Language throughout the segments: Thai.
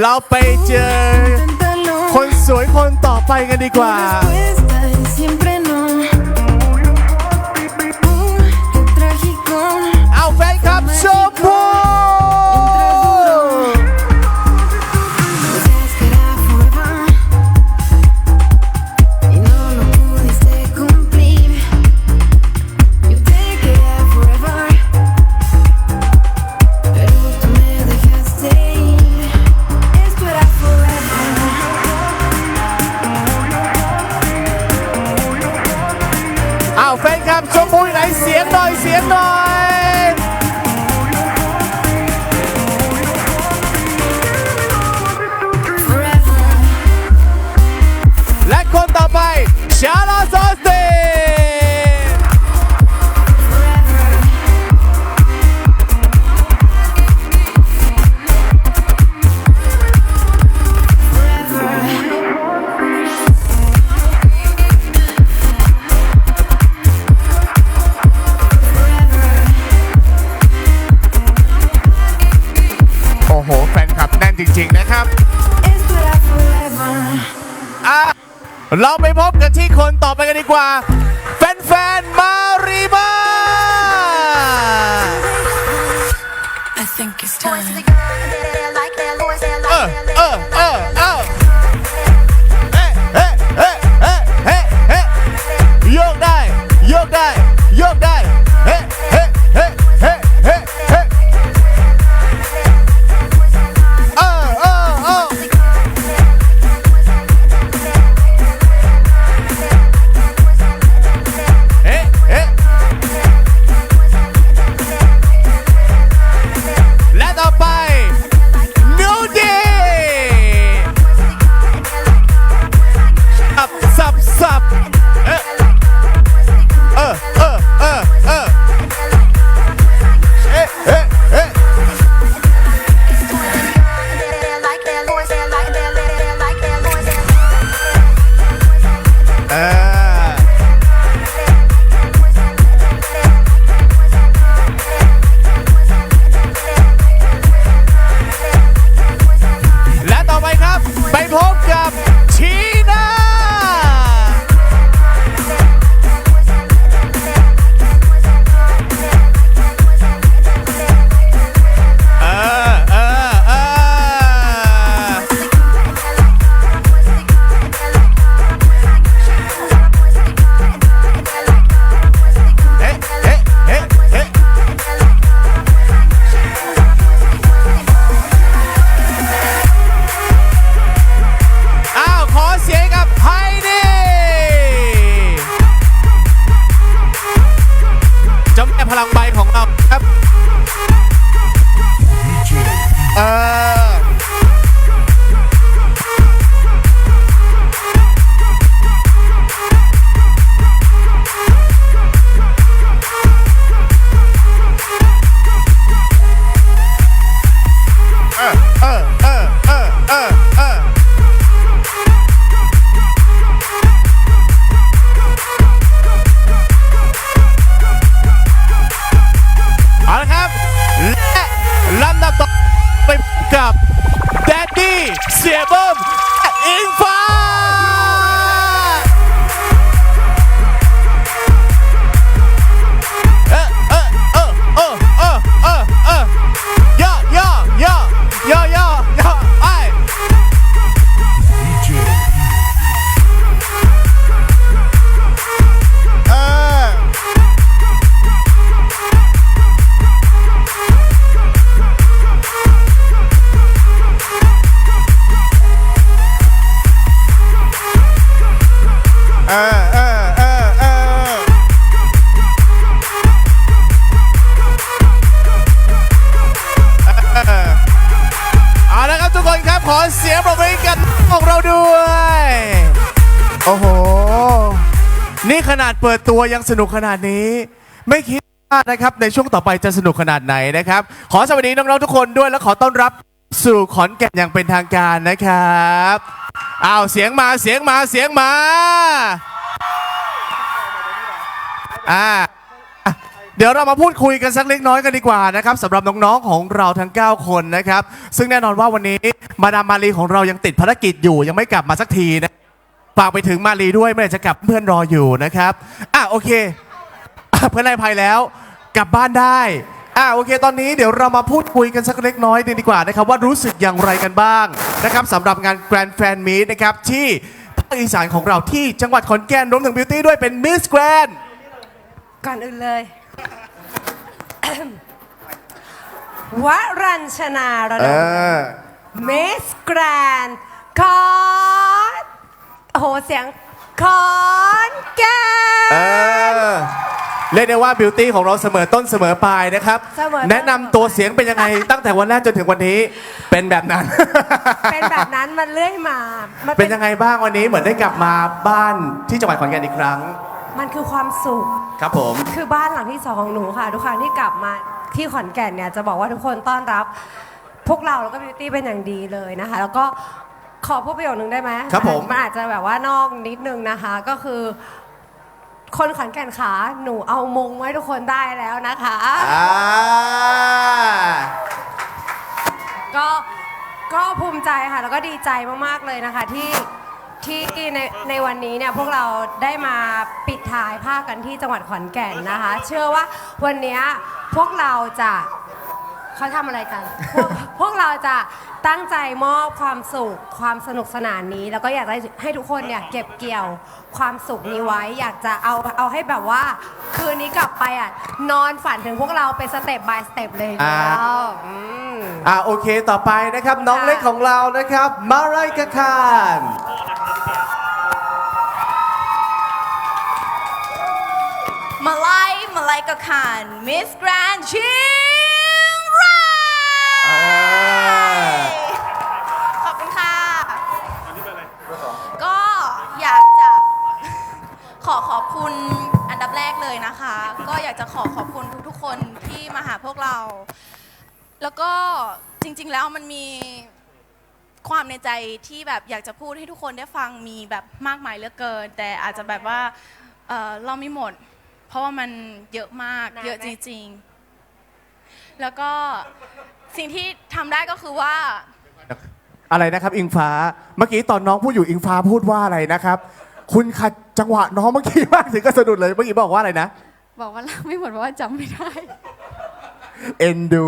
เราไปเจอ คนสวยคนต่อไปกันดีกว่า ขนาดเปิดตัวยังสนุกขนาดนี้ ไม่คิดว่านะครับในช่วงต่อไปจะสนุกขนาดไหนนะครับ ขอสวัสดีน้องๆทุกคนด้วยและขอต้อนรับสู่ขอนแก่นอย่างเป็นทางการนะครับอ้าวเสียงมาเสียงมาเสียงมาอ่าเดี๋ยวเรามาพูดคุยกันสักเล็กน้อยกันดีกว่านะครับสำหรับน้องๆของเราทั้ง 9 คนนะครับ ซึ่งแน่นอนว่าวันนี้มาดามมารีของเรายังติดภารกิจอยู่ยังไม่กลับมาสักทีนะ ฝากไปถึงมารีด้วยเมื่อไหร่จะกลับเพื่อนรออยู่นะครับอะโอเคอะเพื่อนนายภัยแล้วกลับบ้านได้อะโอเค ตอนนี้เดี๋ยวเรามาพูดคุยกันสักเล็กน้อยดีกว่านะครับว่ารู้สึกอย่างไรกันบ้างนะครับสำหรับงาน Grand Fan Meet นะครับที่ภาคอีสานของเราที่จังหวัดขอนแก่นรวมถึงบิวตี้ด้วยเป็น Miss Grand ก่อนอื่นเลย วรัญชนาระเอดมอเมสแกรนคอน โอ้โหเสียงคอนแก่เออเรียกได้ว่าบิวตี้ของเราเสมอต้นเสมอปลายนะครับ เสมอต้แนะนำตัวเสียงเป็นยังไง ตั้งแต่วันแรกจนถึงวันนี้เป็นแบบนั้น เป็นแบบนั้นมันเรื่อยมา มันเป็นยังไงบ้างวันนี้เหมือนได้กลับมาบ้านที่จังหวัดขอนแก่นอีกครั้ง มันคือความสุข ครับผม คือบ้านหลังที่สองของหนูค่ะ ทุกครั้งที่กลับมาที่ขอนแก่นเนี่ยจะบอกว่าทุกคนต้อนรับ พวกเราแล้วก็บิวตี้เป็นอย่างดีเลยนะคะ แล้วก็ ขอพูดประโยคนึงได้ไหมครับผม มันอาจจะแบบว่านอกนิดนึงนะคะ ก็คือ คนขอนแก่นขาหนูเอามงไว้ทุกคนได้แล้วนะคะ อ่า ก็ก็ภูมิใจค่ะ แล้วก็ดีใจมาก ๆ เลยนะคะ ที่ที่ในในวันนี้เนี่ยพวกเราได้มาปิดท้ายภาคกันที่จังหวัดขอนแก่นนะคะ เชื่อว่าวันเนี้ยพวกเราจะ เขาทำอะไรกัน พวกพวกเราจะตั้งใจมอบความสุข ความสนุกสนานนี้ แล้วก็อยากให้ให้ทุกคนเนี่ยเก็บเกี่ยวความสุขนี้ไว้ อยากจะเอาเอาให้แบบว่า คืนนี้กลับไปอะนอนฝันถึงพวกเราเป็นสเต็ป by สเต็ปเลยอ่า แล้วอืม อ่าโอเคต่อไปนะครับน้องเล็กของเรานะครับ มารายกะคานมาไล่มาไล่กับขานมิสแกรนเชี อขอบคุณอันดับแรกเลยนะคะ ก็อยากจะขอขอบคุณทุกๆคนที่มาหาพวกเรา แล้วก็จริงๆแล้วมันมีความในใจที่แบบอยากจะพูดให้ทุกคนได้ฟังมีแบบมากมายเหลือเกิน แต่อาจจะแบบว่าเอ่อเราไม่หมด เพราะว่ามันเยอะมากนานไหมเยอะจริงๆ แล้วก็สิ่งที่ทำได้ก็คือว่า อะไรนะครับ อิงฟ้า เมื่อกี้ตอนน้องพูดอยู่อิงฟ้าพูดว่าอะไรนะครับ คุณขัดจังหวะน้องเมื่อกี้มากถึงก็สะดุดเลยเมื่อกี้บอกว่าอะไรนะ บอกว่ารักไม่หมดเพราะว่าจำไม่ได้ เอ็นดู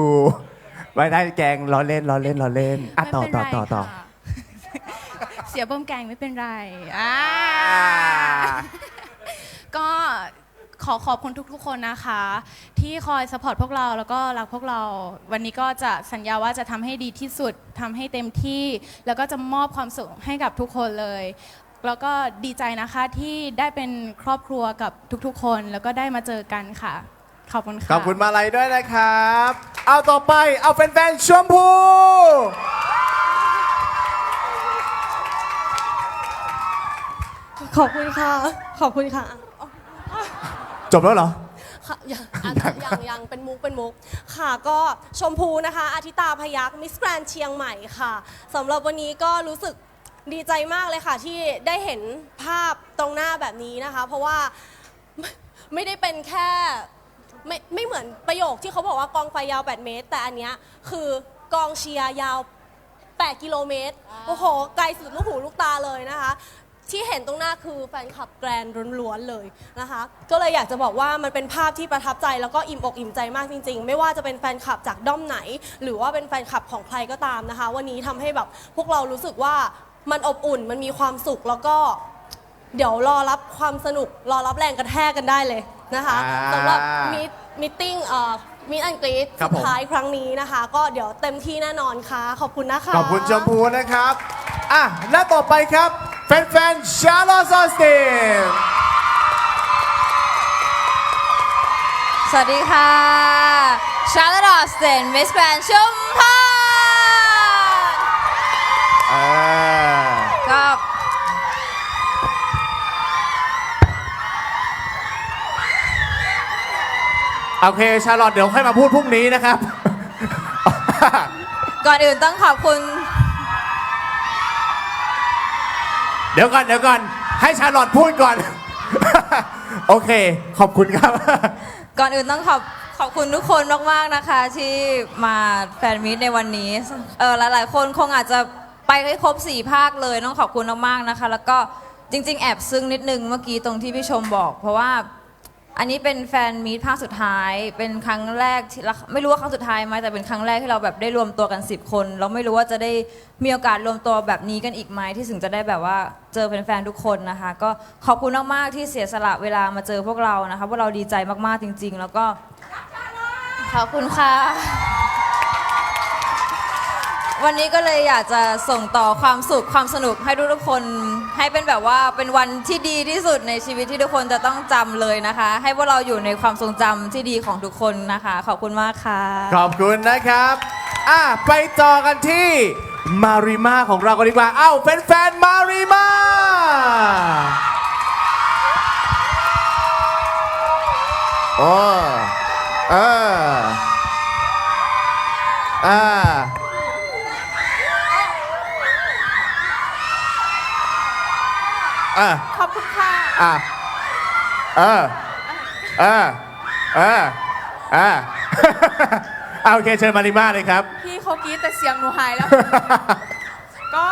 ไม่ได้แกงล้อเล่นล้อเล่นล้อเล่นอะไม่ต่อเป็นต่อไรต่อต่อค่ะเสียเบิ่มแกงไม่เป็นไรอ่าอ่าก็ขอขอบคุณทุกๆ คนนะคะ ที่คอยสปอร์ตพวกเราแล้วก็รักพวกเรา วันนี้ก็จะสัญญาว่าจะทำให้ดีที่สุดทำให้เต็มที่ แล้วก็จะมอบความสุขให้กับทุกคนเลย แล้วก็ดีใจนะคะที่ได้เป็นครอบครัวกับทุกๆ คน แล้วก็ได้มาเจอกันค่ะ ขอบคุณค่ะ ขอบคุณมาลัยด้วยนะครับ เอาต่อไปเอาแฟนๆชมพู ขอบคุณค่ะ ขอบคุณค่ะจบแล้วเหรอ ค่ะยังอะยังยังเป็นมุกเป็นมุก ค่ะก็ชมพูนะคะอาทิตาพยักมิสแกรนเชียงใหม่ค่ะสำหรับวันนี้ก็รู้สึก ดีใจมากเลยค่ะที่ได้เห็นภาพตรงหน้าแบบนี้นะคะ เพราะว่าไม่ไม่ได้เป็นแค่ไม่ไม่เหมือนประโยคที่เขาบอกว่ากองไฟยาว 8 เมตร แต่อันเนี้ยคือกองเชียร์ยาว 8 กิโลเมตร โอ้โห ไกลสุดลูกหูลูกตาเลยนะคะ ที่เห็นตรงหน้าคือแฟนคลับแกรนล้วนๆเลยนะคะ ก็เลยอยากจะบอกว่ามันเป็นภาพที่ประทับใจแล้วก็อิ่มอกอิ่มใจมากจริง ๆ ไม่ว่าจะเป็นแฟนคลับจากด้อมไหน หรือว่าเป็นแฟนคลับของใครก็ตามนะคะ วันนี้ทำให้แบบพวกเรารู้สึกว่า มันอบอุ่นมันมีความสุขแล้วก็ เดี๋ยวรอรับความสนุก รอรับแรงกระแทกกันได้เลยนะคะอ่าสำหรับมิมิทติ้งเอ่อมิอันกรีดครับสุผมดท้ายครั้งนี้นะคะ ก็เดี๋ยวเต็มที่แน่นอนค่ะ ขอบคุณนะคะ ขอบคุณชมพูนะครับ อะ และต่อไปครับ แฟนๆ ชาร์ลอตซอสตินสวัสดีค่ะ ชาร์ลอตสเตนมิสแกรนชมพา โอเค ชาลอตเดี๋ยวค่อยมาพูดพรุ่งนี้นะครับ ก่อนอื่นต้องขอบคุณ เดี๋ยวก่อนเดี๋ยวก่อน ให้ชาลอตพูดก่อน โอเค ขอบคุณครับ ก่อนอื่นต้องขอบขอบคุณทุกคนมากๆนะคะ ที่มาแฟนมิตในวันนี้ เออหลายๆ คนคงอาจจะไปให้ครบสี่ภาคเลยต้องขอบคุณมากๆนะคะ แล้วก็จริง ๆ แอบซึ้งนิดนึงเมื่อกี้ตรงที่พี่ชมบอก เพราะว่า อันนี้เป็นแฟนมีตภาคสุดท้าย เป็นครั้งแรกที่ไม่รู้ว่าครั้งสุดท้ายไหมแต่เป็นครั้งแรกที่เราแบบได้รวมตัวกัน 10 คน เราไม่รู้ว่าจะได้มีโอกาสรวมตัวแบบนี้กันอีกไหมที่ถึงจะได้แบบว่าเจอแฟนๆทุกคนนะคะ ก็ขอบคุณมากๆที่เสียสละเวลามาเจอพวกเรานะคะพวกเราดีใจมากๆจริง ๆ แล้วก็ขอบคุณค่ะ วันนี้ก็เลยอยากจะส่งต่อความสุขความสนุกให้ทุกๆคน ให้เป็นแบบว่าเป็นวันที่ดีที่สุดในชีวิตที่ทุกคนจะต้องจำเลยนะคะ ให้พวกเราอยู่ในความทรงจำที่ดีของทุกคนนะคะ ขอบคุณมากค่ะ ขอบคุณนะครับ อะ ไปต่อกันที่มาริมาของเรากันดีกว่า เอ้าเป็นแฟนๆมาริมาโอ้เอออ่า อะขอบคุณค่ะอะเออเออเออเอออะโอเคเชิญมาริมาเลยครับ พี่เขากรีดแต่เสียงหนูหายแล้ว ก็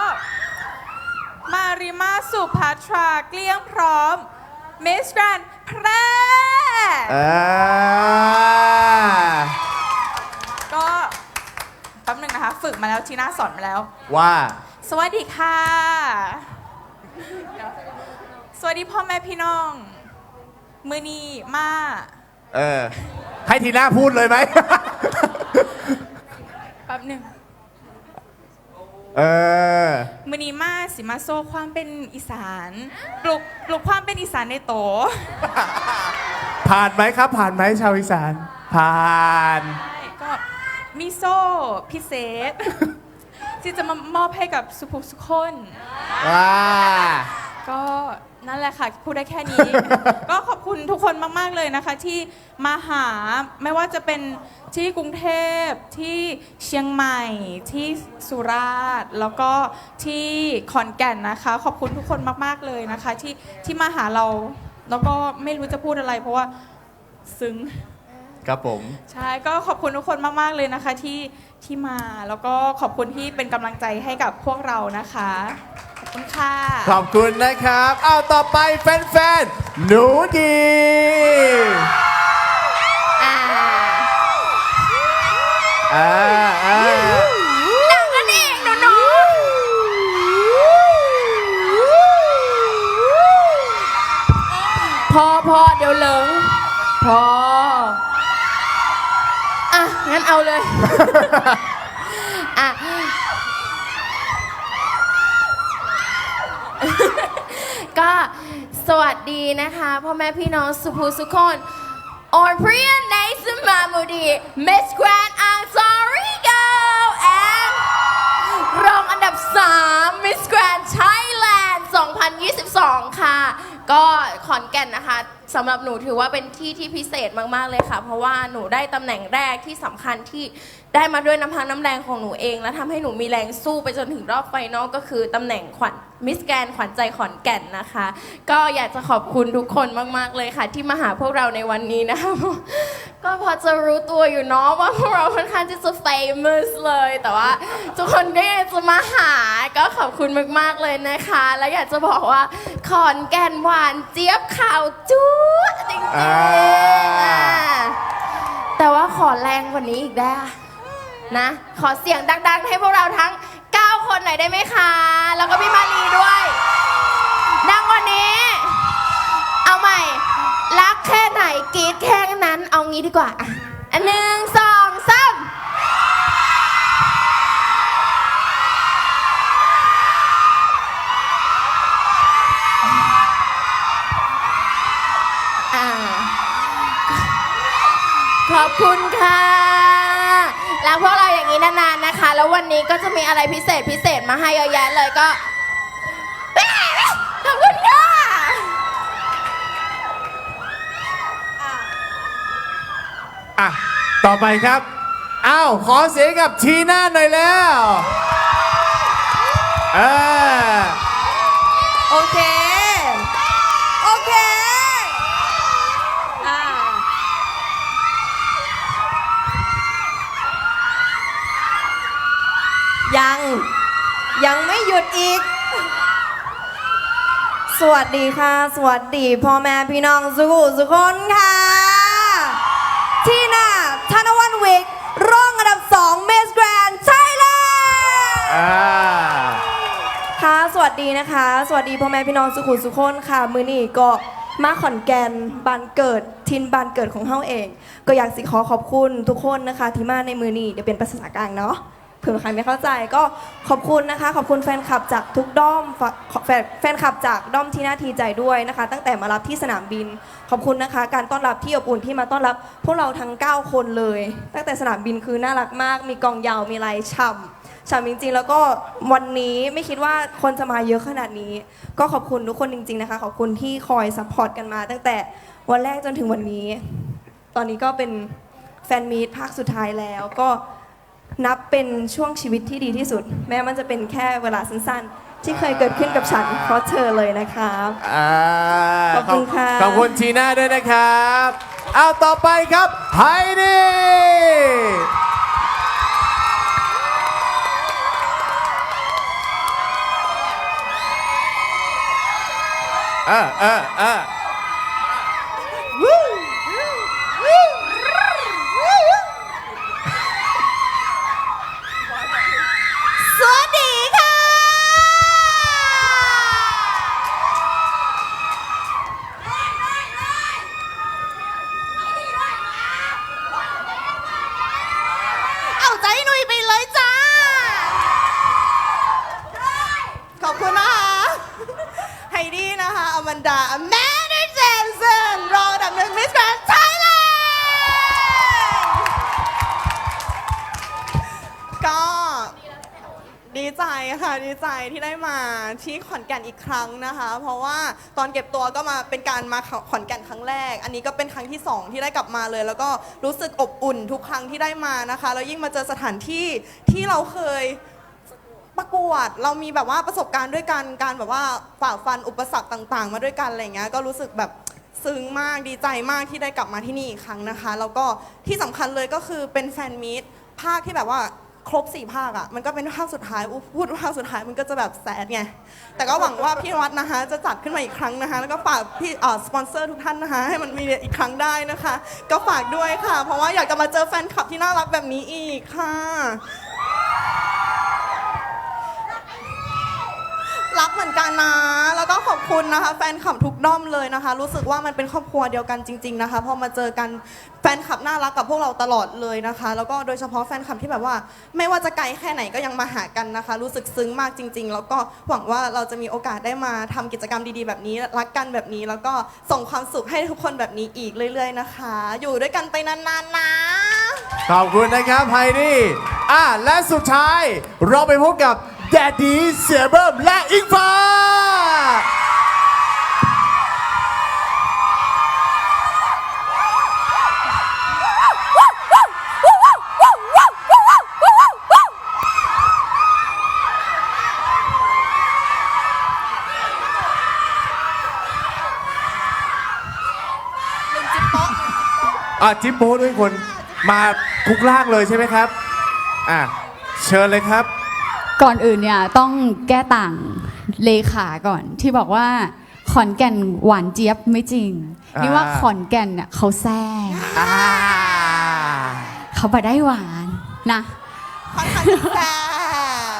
มาริมาสุภัทรา เกลี้ยงพร้อมมิสแกรนแพร่อ่าก็แป๊บหนึงนะคะ ฝึกมาแล้วที่หน้าสอนมาแล้ว ว่า สวัสดีค่ะ สวัสดีพ่อแม่พี่น้อง มือนีมาเออ ให้ทีหน้าพูดเลยไหม แป๊บหนึ่งเออ มือนีมาสิมาโซความเป็นอีสานปลุกปลุกความเป็นอีสานในโต ผ่านไหมครับ ผ่านไหมชาวอีสาน ผ่านก็มีโซ่พิเศษ ที่จะมามอบให้กับสุภุสุคน ว้า ก็นั่นแหละค่ะ พูดได้แค่นี้ ก็ขอบคุณทุกคนมาก ๆ เลยนะคะ ที่มาหาไม่ว่าจะเป็นที่กรุงเทพที่เชียงใหม่ ที่สุราษฎร์แล้วก็ที่ขอนแก่นนะคะ ขอบคุณทุกคนมาก ๆ เลยนะคะ ที่ที่มาหาเรา แล้วก็ไม่รู้จะพูดอะไร เพราะว่าซึ้ง ครับผม ใช่ก็ขอบคุณทุกคนมากๆเลยนะคะที่ที่มาแล้วก็ขอบคุณที่เป็นกำลังใจให้กับพวกเรานะคะ ขอบคุณค่ะ ขอบคุณนะครับเอาต่อไปแฟนๆ หนูดี อ่าอ่าดัง สวัสดีนะคะพ่อแม่พี่น้องสุภูสุคนออนพรียนในสมามูดีมิสแกรนอังซอริโกแอนรองอันดับ 3 Miss Grand Thailand 2022 ค่ะ ก็ขอนแก่นนะคะสำหรับหนูถือว่าเป็นที่ที่พิเศษมาก ๆ เลยค่ะ เพราะว่าหนูได้ตำแหน่งแรกที่สำคัญที่ ได้มาด้วยน้ำพักน้ำแรงของหนูเอง และทำให้หนูมีแรงสู้ไปจนถึงรอบไฟนอลก็คือตำแหน่งขวัญมิสแกนขวัญใจขอนแก่นนะคะ ก็อยากจะขอบคุณทุกคนมาก ๆ เลยค่ะ ที่มาหาพวกเราในวันนี้นะคะ ก็พอจะรู้ตัวอยู่เนาะว่าพวกเราค่อนข้างที่จะ famous เลย แต่ว่าทุกคนก็ยังจะมาหาก็ขอบคุณมาก ๆ เลยนะคะ แล้วอยากจะบอกว่าขอนแก่นหวานเจี๊ยบข่าวจุ๊ดจริงๆอ่าอะแต่ว่าขอแรงกว่านี้อีกได้อะ นะ ขอเสียงดัง ๆ ให้พวกเราทั้ง 9 คนหน่อยได้ไหมคะ แล้วก็พี่มารีด้วย ดังกว่านี้ เอาใหม่ รักแค่ไหนกรีดแค่นั้น เอางี้ดีกว่าอะอันหนึ่งสองสามอ่าขอบคุณค่ะ แล้วพวกเราอย่างนี้นานๆนะคะ แล้ววันนี้ก็จะมีอะไรพิเศษพิเศษมาให้เยอะแยะเลยก็ขอบคุณค่ะอะ ต่อไปครับ อ้าว ขอเสียงกับทีน่าหน่อยแล้ว เออโอเค โอเคอ่า ยัง ยังไม่หยุดอีก สวัสดีค่ะ สวัสดีพ่อแม่พี่น้องสุขุสุคนค่ะ ที่หน้าธนวันวิกร่องอันดับ2 Miss Grand Thailand อ่าค่ะ สวัสดีนะคะ สวัสดีพ่อแม่พี่น้องสุขุมสุขคนค่ะ มือนี่ก็มาขอนแก่นบ้านเกิดทินบ้านเกิดของเฮาเอง ก็อยากสิขอขอบคุณทุกคนนะคะ ที่มาในมือนี่เดี๋ยวเป็นภาษากลางเนาะ เผื่อใครไม่เข้าใจก็ขอบคุณนะคะ ขอบคุณแฟนคลับจากทุกด้อมฝแฟนแฟนคลับจากด้อมที่น่าทีใจด้วยนะคะ ตั้งแต่มารับที่สนามบิน ขอบคุณนะคะ การต้อนรับที่อบอุ่นที่มาต้อนรับ พวกเราทั้ง 9 คนเลย ตั้งแต่สนามบินคือน่ารักมาก มีกองยาวมีลายฉ่ำฉ่ำจริงๆ แล้วก็วันนี้ไม่คิดว่าคนจะมาเยอะขนาดนี้ ก็ขอบคุณทุกคนจริง ๆนะคะ ขอบคุณที่คอยซัพพอร์ตกันมา ตั้งแต่วันแรกจนถึงวันนี้ ตอนนี้ก็เป็นแฟนมีตภาคสุดท้ายแล้วก็ นับเป็นช่วงชีวิตที่ดีที่สุด แม้มันจะเป็นแค่เวลาสั้นๆ ที่เคยเกิดขึ้นกับฉัน เพราะเธอเลยนะคะอ่าขอบคุณค่ะ ขอบคุณทีน่าด้วยนะครับเอาต่อไปครับไฮดี้เออเออเออ สวัสดีค่ะ เอาใจหนุ่ยไปเลยจ้า ขอบคุณนะคะ ไฮดี้นะคะอแมนดาแมนดี้เจนสันรองอันดับหนึ่งมิสแกรนด์ไทยแลนด์ก็ดีใจค่ะ ดีใจที่ได้มา ที่ขอนแก่นอีกครั้งนะคะ เพราะว่าตอนเก็บตัวก็มาเป็นการมาขอนแก่นครั้งแรก อันนี้ก็เป็นครั้งที่สองที่ได้กลับมาเลย แล้วก็รู้สึกอบอุ่นทุกครั้งที่ได้มานะคะ แล้วยิ่งมาเจอสถานที่ที่เราเคยประกวดเรามีแบบว่าประสบการณ์ด้วยกันการแบบว่าฝ่าฟันอุปสรรคต่าง ๆ มาด้วยกันอะไรเงี้ยก็รู้สึกแบบซึ้งมากดีใจมากที่ได้กลับมาที่นี่อีกครั้งนะคะ แล้วก็ที่สำคัญเลยก็คือเป็นแฟนมีตรภาคที่แบบว่า ครบสี่ภาคอะ่ะมันก็เป็นภาคสุดท้ายอู้พูดภาคสุดท้ายมันก็จะแบบแซดไง แต่ก็หวังว่าพี่วัดนะคะ จะจัดขึ้นมาอีกครั้งนะคะ แล้วก็ฝากพี่เอ่อสปอนเซอร์ทุกท่านนะคะ ให้มันมีอีกครั้งได้นะคะ ก็ฝากด้วยค่ะ เพราะว่าอยากจะมาเจอแฟนคลับที่น่ารักแบบนี้อีกค่ะ รักเหมือนกันนะ แล้วก็ขอบคุณนะคะ แฟนคลับทุกด้อมเลยนะคะ รู้สึกว่ามันเป็นครอบครัวเดียวกันจริง ๆนะคะพอมาเจอกันแฟนคลับน่ารักกับพวกเราตลอดเลยนะคะ แล้วก็โดยเฉพาะแฟนคลับที่แบบว่า ไม่ว่าจะไกลแค่ไหนก็ยังมาหากันนะคะ รู้สึกซึ้งมากจริง ๆ แล้วก็หวังว่าเราจะมีโอกาสได้มาทำกิจกรรมดีๆ แบบนี้รักกันแบบนี้ แล้วก็ส่งความสุขให้ทุกคนแบบนี้อีกเรื่อย ๆ นะคะ อยู่ด้วยกันไปนานๆนะ ขอบคุณนะครับไฮดี้อะและสุดท้ายเราไปพบกับ แดดดี้เสียเบิ้มและอิงฟ้า อะจิ๊บโบ้ด้วยคนมาทุกล่างเลยใช่ไหมครับ อะ เชิญเลยครับ ก่อนอื่นเนี่ยต้องแก้ต่างเลขาก่อน ที่บอกว่าขอนแก่นหวานเจี๊ยบไม่จริงอ่านี่นี่ว่าขอนแก่นเนี่ยเขาแซ่อ่าเขาไปได้หวานนะค่อนข้างแซ่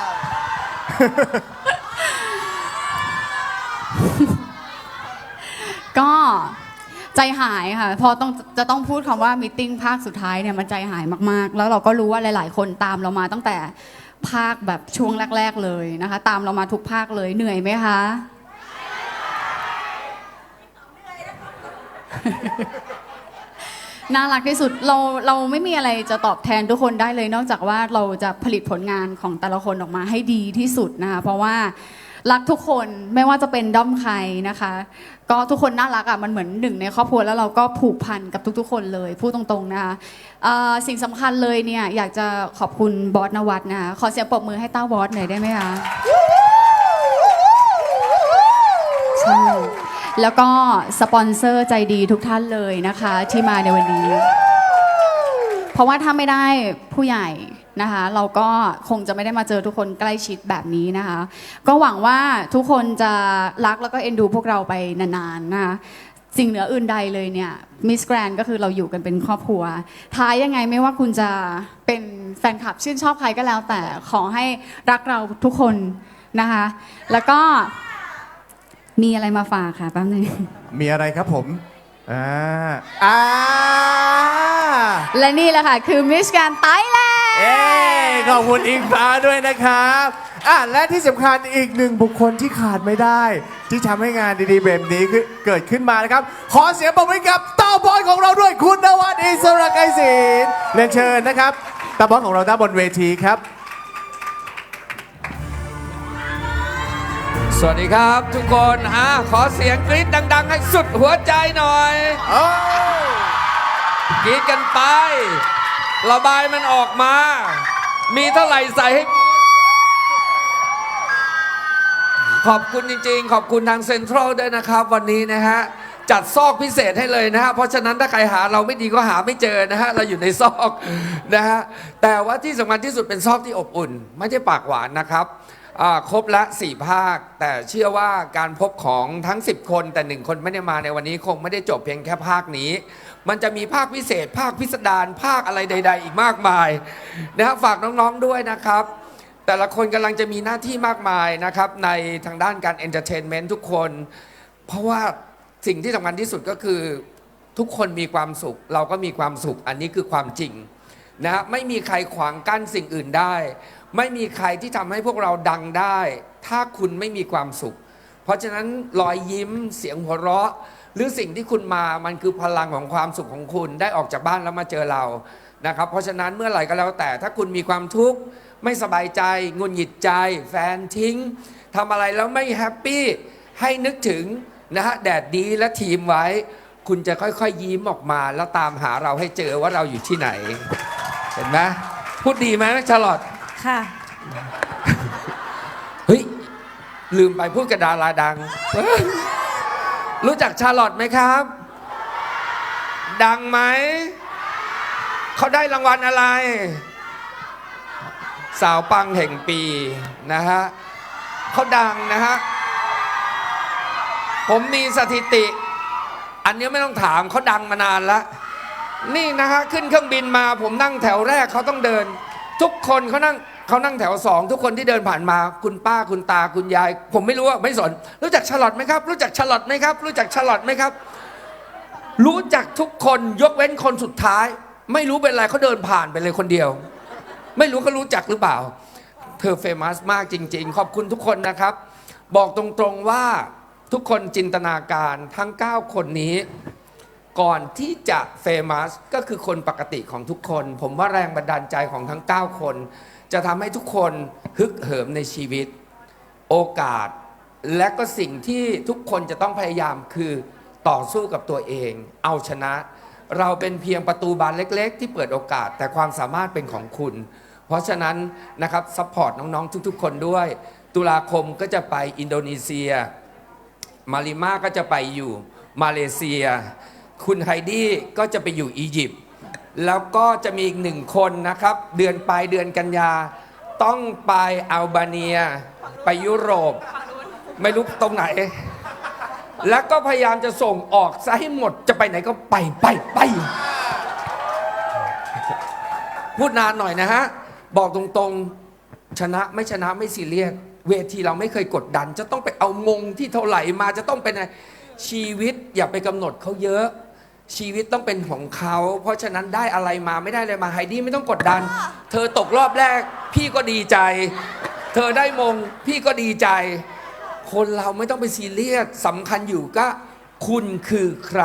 บก็ใจหายค่ะ พอต้องจะต้องพูดคำว่ามิทติ้งภาคสุดท้ายเนี่ยมันใจหายมากๆ แล้วเราก็รู้ว่าหลาย ๆ คนตามเรามาตั้งแต่ ภาคแบบช่วงแรก ๆเลยนะคะ ตามเรามาทุกภาคเลยเหนื่อยไหมคะน่ารักที่สุดเราเราไม่มีอะไรจะตอบแทนทุกคนได้เลย นอกจากว่าเราจะผลิตผลงานของแต่ละคนออกมาให้ดีที่สุดนะคะเพราะว่า รักทุกคนไม่ว่าจะเป็นด้อมใครนะคะ ก็ทุกคนน่ารักอะมันเหมือนหนึ่งในครอบครัวแล้วเราก็ผูกพันกับทุกๆ คนเลยพูดตรงๆนะคะสิ่งสำคัญเลยเนี่ยอยากจะขอบคุณบอสนวัตนะคะขอเสียงปรบมือให้เต้าบอสหน่อยได้ไหมคะใช่แล้วก็สปอนเซอร์ใจดีทุกท่านเลยนะคะ ที่มาในวันนี้ เพราะว่าถ้าไม่ได้ผู้ใหญ่ นะคะเราก็คงจะไม่ได้มาเจอทุกคนใกล้ชิดแบบนี้นะคะ ก็หวังว่าทุกคนจะรักแล้วก็เอ็นดูพวกเราไปนานๆนะคะสิ่งเหนืออื่นใดเลยเนี่ยมิสแกรนก็คือเราอยู่กันเป็นครอบครัว ท้ายยังไงไม่ว่าคุณจะเป็นแฟนคลับชื่นชอบใครก็แล้ว แต่ขอให้รักเราทุกคนนะคะ แล้วก็มีอะไรมาฝากค่ะแป๊บนึงมีอะไรครับผม อ่าอ่าและนี่แหละค่ะ คือมิสแกรนไทยแลนด์เอ้ขอบคุณอิงฟ้าด้วยนะครับอะและที่สำคัญอีกหนึ่งบุคคลที่ขาดไม่ได้ ที่ทำให้งานดีๆแบบนี้ขึ้นเกิดขึ้นมานะครับ ขอเสียงปรบมือให้กับเต้าบอลของเราด้วยคุณนวัดอิสระไกรศิลป์เรียนเชิญนะครับเต้าบอลของเราด้านบนเวทีครับ สวัสดีครับทุกคนอะขอเสียงกรี๊ดดัง ๆ ให้สุดหัวใจหน่อยอกรี๊ดกันไประบายมันออกมา มีเท่าไหร่ใส่ให้หมดขอบคุณจริง ๆ ขอบคุณทางเซ็นทรัลด้วยนะครับ วันนี้นะฮะจัดซอกพิเศษให้เลยนะฮะ เพราะฉะนั้นถ้าใครหาเราไม่ดีก็หาไม่เจอนะฮะ เราอยู่ในซอกนะฮะ แต่ว่าที่สำคัญที่สุดเป็นซอกที่อบอุ่น ไม่ใช่ปากหวานนะครับ ครบละ4ภาค แต่เชื่อว่าการพบของทั้ง 10 คน แต่หนึ่งคนไม่ได้มาในวันนี้คงไม่ได้จบเพียงแค่ภาคนี้ มันจะมีภาคพิเศษ ภาคพิสดารภาคอะไรใด ๆ อีกมากมายนะฮะฝากน้องๆด้วยนะครับ แต่ละคนกำลังจะมีหน้าที่มากมายนะครับในทางด้านการเอนเตอร์เทนเมนต์ทุกคน เพราะว่าสิ่งที่สำคัญที่สุดก็คือทุกคนมีความสุข เราก็มีความสุขอันนี้คือความจริง นะฮะไม่มีใครขวางกั้นสิ่งอื่นได้ ไม่มีใครที่ทำให้พวกเราดังได้ ถ้าคุณไม่มีความสุข เพราะฉะนั้นรอยยิ้มเสียงหัวเราะ หรือสิ่งที่คุณมามันคือพลังของความสุขของคุณได้ออกจากบ้านแล้วมาเจอเรานะครับ เพราะฉะนั้นเมื่อไหร่ก็แล้วแต่ถ้าคุณมีความทุกข์ไม่สบายใจงุนหงิดใจ แฟนทิ้งทำอะไรแล้วไม่แฮปปี้ให้นึกถึงนะฮะแดดดีและทีมไว้ คุณจะค่อยๆยิ้มออกมาแล้วตามหาเราให้เจอว่าเราอยู่ที่ไหน เห็นไหมพูดดีไหมชาลอตค่ะ เฮ้ย ลืมไปพูดกับดาราดัง รู้จักชาลอตไหมครับ ดังไหม เขาได้รางวัลอะไร สาวปังแห่งปีนะฮะเขาดังนะฮะ ผมมีสถิติ อันนี้ไม่ต้องถามเขาดังมานานแล้ว นี่นะฮะขึ้นเครื่องบินมาผมนั่งแถวแรกเขาต้องเดิน ทุกคนเขานั่งเขานั่งแถวสองทุกคนที่เดินผ่านมา คุณป้าคุณตาคุณยาย ผมไม่รู้ว่าไม่สน รู้จักชลอตไหมครับ รู้จักชลอตไหมครับ รู้จักชลอตไหมครับ รู้จักทุกคนยกเว้นคนสุดท้าย ไม่รู้เป็นไรเขาเดินผ่านไปเลยคนเดียว ไม่รู้เขารู้จักหรือเปล่า เธอเฟมัสมากจริง ๆ ขอบคุณทุกคนนะครับ บอกตรงๆว่าทุกคนจินตนาการทั้ง 9 คนนี้ ก่อนที่จะเฟมัสก็คือคนปกติของทุกคน ผมว่าแรงบันดาลใจของทั้ง 9 คน จะทำให้ทุกคนฮึกเหิมในชีวิต โอกาส และก็สิ่งที่ทุกคนจะต้องพยายามคือต่อสู้กับตัวเอง เอาชนะ เราเป็นเพียงประตูบานเล็ก ๆ ที่เปิดโอกาสแต่ความสามารถเป็นของคุณ เพราะฉะนั้นนะครับซัพพอร์ตน้องๆ ทุก ๆ คนด้วย ตุลาคมก็จะไปอินโดนีเซีย มาริมาก็จะไปอยู่มาเลเซีย คุณไฮดี้ก็จะไปอยู่อียิปต์แล้วก็จะมีอีกหนึ่งคนนะครับ เดือนปลายเดือนกันยา ต้องไปอัลบาเนีย ไปยุโรป ไม่รู้ตรงไหน แล้วก็พยายามจะส่งออกซะให้หมดจะไปไหนก็ไปไปไป พูดนานหน่อยนะฮะ บอกตรงๆชนะไม่ชนะไม่ซีเรียสเวทีเราไม่เคยกดดัน จะต้องไปเอามงที่เท่าไหร่มาจะต้องเป็นอะไรชีวิตอย่าไปกำหนดเขาเยอะ ชีวิตต้องเป็นของเขา เพราะฉะนั้นได้อะไรมาไม่ได้อะไรมาไฮดี้ไม่ต้องกดดัน เธอตกรอบแรก พี่ก็ดีใจ เธอได้มงพี่ก็ดีใจ คนเราไม่ต้องไปซีเรียสสำคัญอยู่ก็คุณคือใคร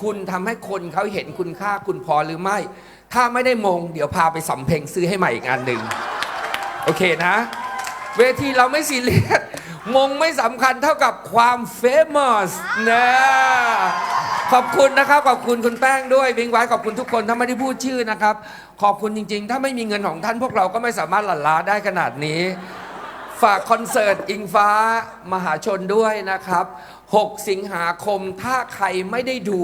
คุณทำให้คนเขาเห็นคุณค่าคุณพอหรือไม่ ถ้าไม่ได้มง เดี๋ยวพาไปสำเพ็งซื้อให้ใหม่อีกอันหนึ่งโอเคนะ เวทีเราไม่ซีเรียสมงไม่สำคัญเท่ากับความเฟม o สนะ ขอบคุณนะครับ ขอบคุณคุณแป้งด้วยวิงไว้ขอบคุณทุกคนถ้าไม่ได้พูดชื่อนะครับ ขอบคุณจริง ๆ ถ้าไม่มีเงินของท่านพวกเราก็ไม่สามารถหลั่นล้าได้ขนาดนี้ ฝากคอนเสิร์ตอิงฟ้ามหาชนด้วยนะครับ 6 สิงหาคมถ้าใครไม่ได้ดู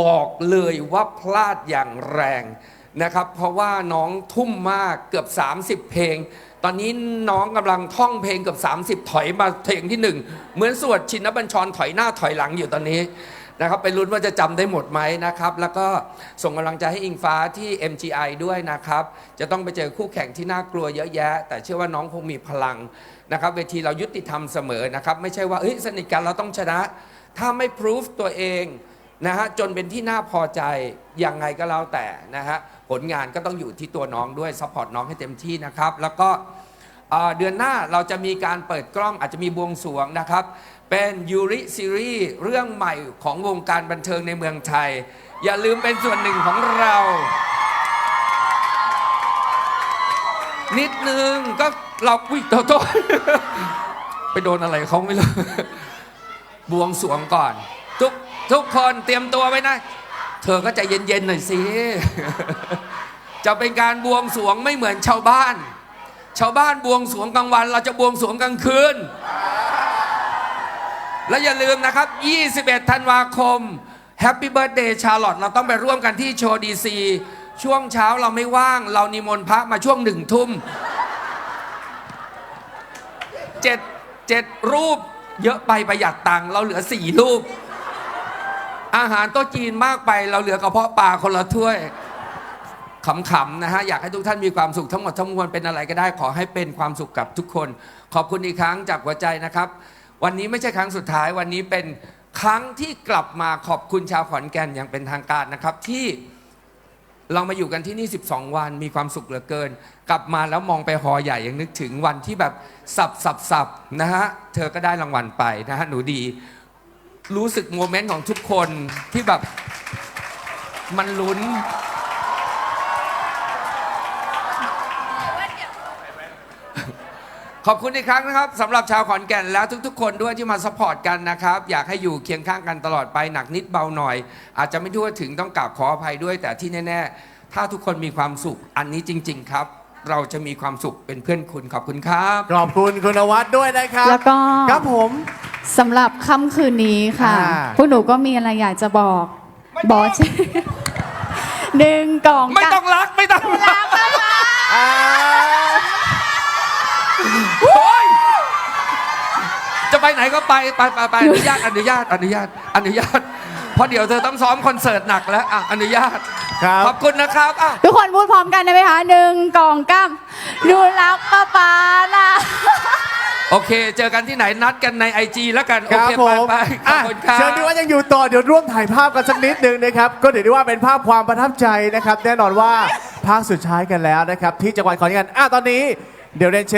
บอกเลยว่าพลาดอย่างแรงนะครับ เพราะว่าน้องทุ่มมากเกือบ 30 เพลง ตอนนี้น้องกำลังท่องเพลงเกือบ 30 ถอยมาเพลงที่1เหมือนสวดชินบัญชรถอยหน้าถอยหลังอยู่ตอนนี้ นะครับไปลุ้นว่าจะจำได้หมดไหมนะครับ แล้วก็ส่งกำลังใจให้อิงฟ้าที่ MGI ด้วยนะครับ จะต้องไปเจอคู่แข่งที่น่ากลัวเยอะแยะ แต่เชื่อว่าน้องคงมีพลังนะครับ เวทีเรายุติธรรมเสมอนะครับ ไม่ใช่ว่าเอ้ยสนิทกันเราต้องชนะ ถ้าไม่พิสูจตัวเองนะฮะจนเป็นที่น่าพอใจยังไงก็แล้วแต่นะฮะผลงานก็ต้องอยู่ที่ตัวน้องด้วยซัพพอร์ตน้องให้เต็มที่นะครับ แล้วก็ เดือนหน้าเราจะมีการเปิดกล้องอาจจะมีบวงสรวงนะครับ เป็นยูริซีรีส์เรื่องใหม่ของวงการบันเทิงในเมืองไทย อย่าลืมเป็นส่วนหนึ่งของเรา นิดนึงก็เราอุ้ยโทษโทษไปโดนอะไรเขาไม่รู้บวงสรวงก่อน ทุกทุกคนเตรียมตัวไว้นะ เธอก็ใจเย็นๆหน่อยสิ จะเป็นการบวงสรวงไม่เหมือนชาวบ้าน ชาวบ้านบวงสวงกลางวัน เราจะบวงสวงกลางคืน และอย่าลืมนะครับ 21 ธันวาคม Happy Birthday ชาร์ลอตเราต้องไปร่วมกันที่โชว์ดีซีช่วงเช้าเราไม่ว่าง เรานิมนต์พระมาช่วงหนึ่งทุ่มเจ็ดเจ็ดรูปเยอะไปประหยัดตังค์เราเหลือสี่รูป อาหารโต๊ะจีนมากไปเราเหลือกระเพาะปลาคนละถ้วย ขำๆนะฮะอยากให้ทุกท่านมีความสุขทั้งหมดทั้งมวลเป็นอะไรก็ได้ ขอให้เป็นความสุขกับทุกคน ขอบคุณอีกครั้งจากหัวใจนะครับ วันนี้ไม่ใช่ครั้งสุดท้ายวันนี้เป็นครั้งที่กลับมาขอบคุณชาวขอนแก่นอย่างเป็นทางการนะครับที่เรามาอยู่กันที่นี่ 12 วันมีความสุขเหลือเกิน กลับมาแล้วมองไปหอใหญ่ยังนึกถึงวันที่แบบสับสับสับนะฮะเธอก็ได้รางวัลไปนะฮะหนูดี รู้สึกโมเมนต์ของทุกคนที่แบบมันลุ้น ขอบคุณอีกครั้งนะครับสำหรับชาวขอนแก่นและทุกๆ คนด้วยที่มาสปอร์ตกันนะครับ อยากให้อยู่เคียงข้างกันตลอดไปหนักนิดเบาหน่อย อาจจะไม่ทั่วถึงต้องกราบขออภัยด้วย แต่ที่แน่ ๆ ถ้าทุกคนมีความสุขอันนี้จริง ๆ ครับ เราจะมีความสุขเป็นเพื่อนคุณขอบคุณครับ ขอบคุณคุณนวัดด้วยนะครับแล้วก็ ครับผม สำหรับค่ำคืนนี้ค่ะ อ่า พวกหนูก็มีอะไรอยากจะบอกบอกใช่หนึ่งกล่องไม่ต้องรักไม่ต้องรัก อ่า โอ้ยจะไปไหนก็ไปไปไปไปอนุญาตอนุญาตอนุญาตอนุญาตเพราะเดี๋ยวเธอต้องซ้อมคอนเสิร์ตหนักแล้วอะอนุญาตครับ ขอบคุณนะครับอะทุกคนพูดพร้อมกันได้ไหมคะหนึ่งกล่องก้ามหนูรักป้าป้านะโอเค เจอกันที่ไหนนัดกันในไอจีแล้วกันคโอรับเคผไปมไปขอบอะคุณครับ เชิญดูว่ายังอยู่ต่อเดี๋ยวร่วมถ่ายภาพกันสักนิดหนึ่งนะครับ ก็เดี๋ยวได้ว่าเป็นภาพความประทับใจนะครับ แน่นอนว่าภาคสุดท้ายกันแล้วนะครับ ที่จังหวัดขอนแก่นอะตอนนี้เดี๋ยวเรียนเชิญ